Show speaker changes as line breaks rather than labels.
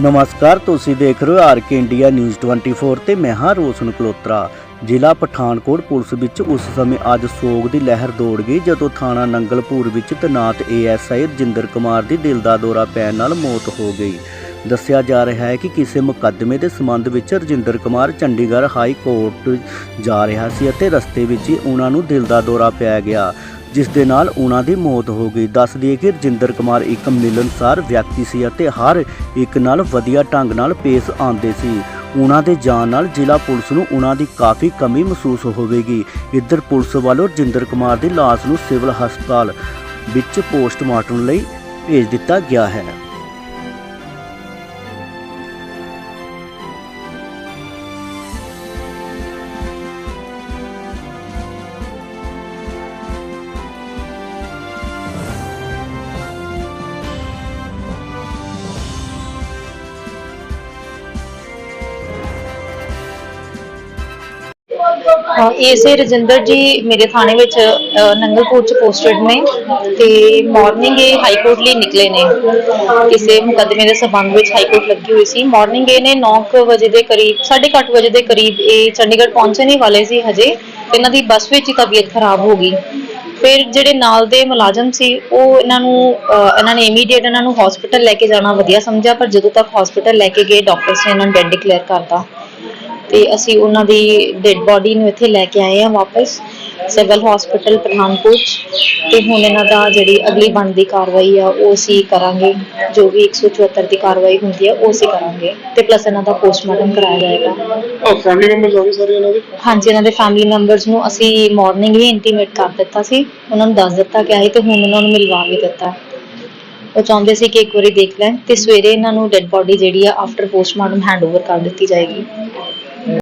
ਨਮਸਕਾਰ, ਤੁਸੀਂ ਦੇਖ ਰਹੇ ਹੋ ਆਰਕੇ ਇੰਡੀਆ ਨਿਊਜ਼ 24 ਤੇ ਮੈਂ ਹਾਂ ਰੋਸ਼ਨ ਕਲੋਤਰਾ। ਜ਼ਿਲ੍ਹਾ ਪਠਾਨਕੋਟ ਪੁਲਿਸ ਵਿੱਚ ਉਸ ਸਮੇਂ ਅੱਜ ਸੋਗ ਦੀ ਲਹਿਰ ਦੌੜ ਗਈ, ਜਦੋਂ ਥਾਣਾ ਨੰਗਲਪੁਰ ਵਿੱਚ ਤੈਨਾਤ ਏਐਸਆਈ ਰਜਿੰਦਰ ਕੁਮਾਰ ਦੀ ਦਿਲ ਦਾ ਦੌਰਾ ਪੈਣ ਨਾਲ ਮੌਤ ਹੋ ਗਈ। ਦੱਸਿਆ ਜਾ ਰਿਹਾ ਹੈ ਕਿ ਕਿਸੇ ਮੁਕੱਦਮੇ ਦੇ ਸੰਬੰਧ ਵਿੱਚ ਰਜਿੰਦਰ ਕੁਮਾਰ ਚੰਡੀਗੜ੍ਹ ਹਾਈ ਕੋਰਟ ਜਾ ਰਿਹਾ ਸੀ ਅਤੇ ਰਸਤੇ ਵਿੱਚ ਹੀ ਉਹਨਾਂ ਨੂੰ ਦਿਲ ਦਾ ਦੌਰਾ ਪੈ ਗਿਆ। ਜਿਸ ਦੇ ਨਾਲ ਉਹਨਾਂ ਦੀ ਮੌਤ ਹੋ ਗਈ। ਦੱਸ ਦਈਏ ਕਿ ਰਜਿੰਦਰ ਕੁਮਾਰ ਇੱਕ ਮਿਲਨਸਾਰ ਵਿਅਕਤੀ ਸੀ ਅਤੇ ਹਰ ਇੱਕ ਨਾਲ ਵਧੀਆ ਢੰਗ ਨਾਲ ਪੇਸ਼ ਆਉਂਦੇ ਸੀ। ਉਹਨਾਂ ਦੇ ਜਾਣ ਨਾਲ ਜ਼ਿਲ੍ਹਾ ਪੁਲਿਸ ਨੂੰ ਉਹਨਾਂ ਦੀ ਕਾਫੀ ਕਮੀ ਮਹਿਸੂਸ ਹੋਵੇਗੀ। ਇੱਧਰ ਪੁਲਿਸ ਵੱਲੋਂ ਰਜਿੰਦਰ ਕੁਮਾਰ ਦੀ ਲਾਸ਼ ਨੂੰ ਸਿਵਲ ਹਸਪਤਾਲ ਵਿੱਚ ਪੋਸਟਮਾਰਟਮ ਲਈ ਭੇਜ ਦਿੱਤਾ ਗਿਆ ਹੈ।
ਅਹ ਇਸੇ ਰਜਿੰਦਰ ਜੀ ਮੇਰੇ ਥਾਣੇ ਵਿੱਚ ਅਹ, ਨੰਗਲਪੁਰ ਚ ਪੋਸਟਡ ਨੇ ਤੇ ਮਾਰਨਿੰਗ ਇਹ ਹਾਈ ਕੋਰਟ ਲਈ ਨਿਕਲੇ ਨੇ। ਕਿਸੇ ਮੁਕੱਦਮੇ ਦੇ ਸਬੰਧ ਵਿੱਚ ਹਾਈ ਕੋਰਟ ਲੱਗੀ ਹੋਈ ਸੀ। ਮਾਰਨਿੰਗ ਇਹ ਨੇ 9:00 ਵਜੇ ਦੇ ਕਰੀਬ 8:30 ਵਜੇ ਦੇ ਕਰੀਬ ਇਹ ਚੰਡੀਗੜ੍ਹ ਪਹੁੰਚਣ ਹੀ ਵਾਲੇ ਸੀ ਹਜੇ। ਇਹਨਾਂ ਦੀ ਬੱਸ ਵਿੱਚ ਹੀ ਤਬੀਅਤ ਖਰਾਬ ਹੋ ਗਈ। ਫਿਰ ਜਿਹੜੇ ਨਾਲ ਦੇ ਮੁਲਾਜ਼ਮ ਸੀ ਉਹ ਇਹਨਾਂ ਨੂੰ ਇਹਨਾਂ ਨੇ ਇਮੀਡੀਏਟ ਇਹਨਾਂ ਨੂੰ ਹਸਪੀਟਲ ਲੈ ਕੇ ਜਾਣਾ ਵਧੀਆ ਸਮਝਿਆ ਪਰ ਜਦੋਂ ਤੱਕ ਹਸਪੀਟਲ ਲੈ ਕੇ ਗਏ ਡਾਕਟਰਸ ਨੇ ਇਹਨਾਂ ਨੂੰ ਡੈਡ ਡਿਕਲੇਅਰ ਕਰਤਾ। ਤੇ ਅਸੀਂ ਉਹਨਾਂ ਦੀ ਡੈਡ ਬੋਡੀ ਨੂੰ ਇੱਥੇ ਲੈ ਕੇ ਆਏ ਹਾਂ ਵਾਪਸ ਸਿਵਲ ਹਸਪੀਟਲ ਪਠਾਨਕੋਟ 'ਚ ਤੇ ਹੁਣ ਇਹਨਾਂ ਦਾ ਜਿਹੜੀ ਅਗਲੀ ਬਣਦੀ ਕਾਰਵਾਈ ਆ ਉਹ ਅਸੀਂ ਕਰਾਂਗੇ। ਜੋ ਵੀ 174 ਦੀ ਕਾਰਵਾਈ ਹੁੰਦੀ ਆ ਉਹ ਅਸੀਂ ਕਰਾਂਗੇ। ਤੇ ਪਲੱਸ ਇਹਨਾਂ ਦਾ ਪੋਸਟਮਾਰਟਮ ਕਰਾਇਆ ਜਾਏਗਾ।
ਉਹ ਫੈਮਿਲੀ ਮੈਂਬਰਸ ਹੋਗੇ ਸਾਰੇ ਇਹਨਾਂ ਦੇ?
ਹਾਂਜੀ ਇਹਨਾਂ ਦੇ ਫੈਮਿਲੀ ਮੈਂਬਰਸ ਨੂੰ ਅਸੀਂ ਮਾਰਨਿੰਗ ਹੀ ਇੰਟੀਮੇਟ ਕਰ ਦਿੱਤਾ ਸੀ। ਉਹਨਾਂ ਨੂੰ ਦੱਸ ਦਿੱਤਾ ਕਿ ਆਏ ਤੇ ਹੁਣ ਉਹਨਾਂ ਨੂੰ ਮਿਲਵਾ ਵੀ ਦਿੱਤਾ। ਉਹ ਚਾਹੁੰਦੇ ਸੀ ਕਿ ਇੱਕ ਵਾਰੀ ਦੇਖ ਲੈਣ ਤੇ ਸਵੇਰੇ ਇਹਨਾਂ ਨੂੰ ਡੈੱਡ ਬੋਡੀ ਜਿਹੜੀ ਆ ਆਫਟਰ ਪੋਸਟਮਾਰਟਮ ਹੈਂਡਓਵਰ ਕਰ ਦਿੱਤੀ ਜਾਏਗੀ।